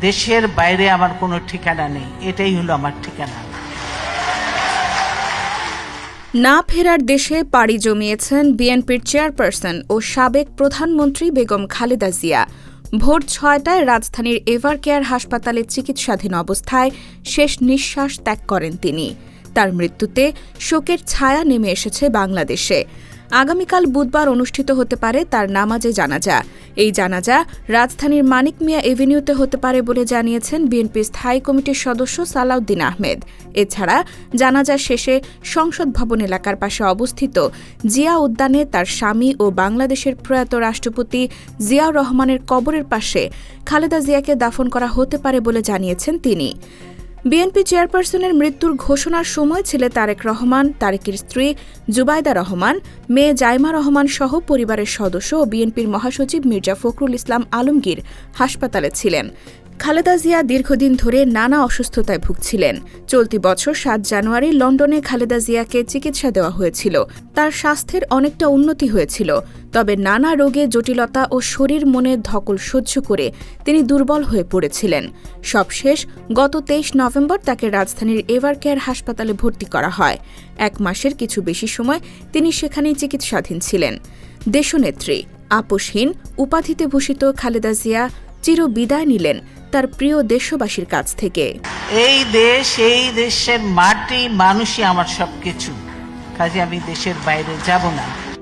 দেশের বাইরে আমার কোনো ঠিকানা নেই। এটাই হলো আমার ঠিকানা। না ফেরার দেশে পাড়ি জমিয়েছেন বিএনপির চেয়ারপারসন ও সাবেক প্রধানমন্ত্রী বেগম খালেদা জিয়া। ভোর ছয়টায় রাজধানীর এভার কেয়ার হাসপাতালে চিকিৎসাধীন অবস্থায় শেষ নিঃশ্বাস ত্যাগ করেন তিনি। তার মৃত্যুতে শোকের ছায়া নেমে এসেছে বাংলাদেশে। আগামীকাল বুধবার অনুষ্ঠিত হতে পারে তার নামাজে জানাজা। এই জানাজা রাজধানীর মানিক মিয়া এভিনিউতে হতে পারে বলে জানিয়েছেন বিএনপির স্থায়ী কমিটির সদস্য সালাউদ্দিন আহমেদ। এছাড়া জানাজা শেষে সংসদ ভবন এলাকার পাশে অবস্থিত জিয়া উদ্যানে তার স্বামী ও বাংলাদেশের প্রয়াত রাষ্ট্রপতি জিয়াউর রহমানের কবরের পাশে খালেদা জিয়াকে দাফন করা হতে পারে বলে জানিয়েছেন তিনি। বিএনপি চেয়ারপারসনের মৃত্যুর ঘোষণার সময় ছেলে তারেক রহমান, তারেকের স্ত্রী জুবাইদা রহমান, মেয়ে জাইমা রহমান সহ পরিবারের সদস্য ও বিএনপির মহাসচিব মির্জা ফখরুল ইসলাম আলমগীর হাসপাতালে ছিলেন। খালেদা জিয়া দীর্ঘদিন ধরে নানা অসুস্থতায় ভুগছিলেন। চলতি বছর সাত জানুয়ারি লন্ডনে খালেদা জিয়াকে চিকিৎসা দেওয়া হয়েছিল। তার স্বাস্থ্যের অনেকটা উন্নতি হয়েছিল, তবে নানা রোগে জটিলতা ও শরীর মনের ধকল সহ্য করে তিনি দুর্বল হয়ে পড়েছিলেন। সবশেষ, গত তেইশ নভেম্বর তাকে রাজধানীর এভার কেয়ার হাসপাতালে ভর্তি করা হয়। এক মাসের কিছু বেশি সময় তিনি সেখানেই চিকিৎসাধীন ছিলেন। দেশনেত্রী, আপোষহীন, উপাধিতে ভূষিত খালেদা জিয়া চির বিদায় নিলেন তার প্রিয় দেশবাসীর কাছ থেকে। এই দেশ, এই দেশের মাটি, মানুষই আমার সবকিছু। কাজে আমি দেশের বাইরে যাব না।